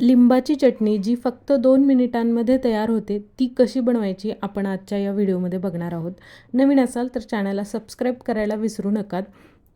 लिंबाची चटणी जी फक्त दोन मिनिटांमध्ये तयार होते ती कशी बनवायची आपण आजच्या या व्हिडिओमध्ये बघणार आहोत. नवीन असाल तर चॅनलला सबस्क्राईब करायला विसरू नका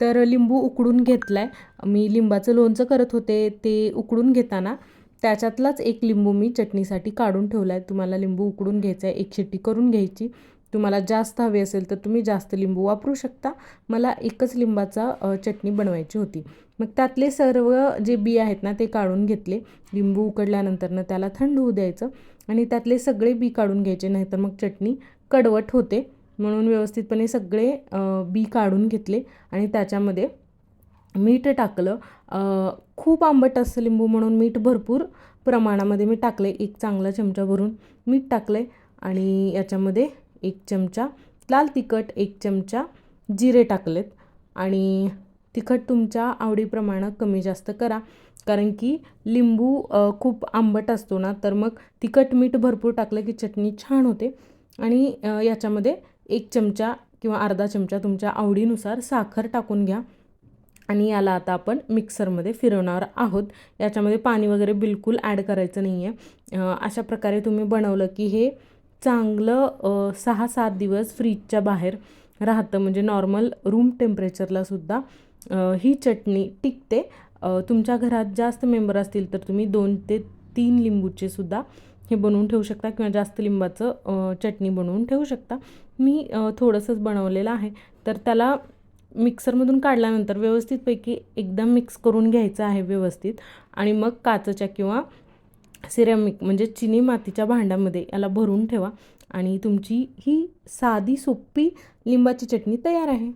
तर लिंबू उकडून घेतला आहे मी लिंबाचं लोणचं करत होते ते उकडून घेताना त्याच्यातलाच एक लिंबू मी चटणीसाठी काढून ठेवला आहे तुम्हाला लिंबू उकडून घ्यायचा आहे एक शिट्टी करून घ्यायची. तुम्हाला जास्त हवे असेल तर तुम्ही जास्त लिंबू वापरू शकता. मला एकच लिंबाचा चटणी बनवायची होती. मग त्यातले सर्व जे बी आहेत ना ते काढून घेतले. लिंबू उकडल्यानंतरनं त्याला थंड होऊ द्यायचं आणि त्यातले सगळे बी काढून घ्यायचे नाहीतर मग चटणी कडवट होते. म्हणून व्यवस्थितपणे सगळे बी काढून घेतले आणि त्याच्यामध्ये मीठ टाकलं. खूप आंबट असतं लिंबू म्हणून मीठ भरपूर प्रमाणामध्ये मी टाकले. एक चांगला चमचा भरून मीठ टाकलं आहे आणि याच्यामध्ये एक चमचा लाल तिखट एक चमचा जिरे टाकलेत. आणि तिखट तुमच्या आवडीप्रमाणे कमी जास्त करा. कारण की लिंबू खूप आंबट असतो ना तर मग तिखट मीठ भरपूर टाकलं की चटणी छान होते. आणि याच्यामध्ये एक चमचा किंवा अर्धा चमचा तुमच्या आवडीनुसार साखर टाकून घ्या. आणि याला आता आपण मिक्सरमध्ये फिरवणार आहोत. याच्यामध्ये पाणी वगैरे बिलकुल ॲड करायचं नाही आहे अशा प्रकारे तुम्ही बनवलं की हे चांगलं सहा सात दिवस फ्रीजच्या बाहेर राहतं. म्हणजे नॉर्मल रूम टेम्परेचरलासुद्धा ही चटणी टिकते. तुमच्या घरात जास्त मेंबर असतील तर तुम्ही दोन ते तीन लिंबूचे सुद्धा हे बनवून ठेवू शकता किंवा जास्त लिंबाचं चटणी बनवून ठेवू शकता. मी थोडंसंच बनवलेलं आहे. तर त्याला मिक्सरमधून काढल्यानंतर व्यवस्थितपैकी एकदम मिक्स करून घ्यायचं आहे व्यवस्थित. आणि मग काचच्या किंवा सिरॅमिक म्हणजे चिनी मातीच्या भांड्यामध्ये याला भरून ठेवा आणि तुमची ही साधी सोपी लिंबाची चटणी तयार आहे.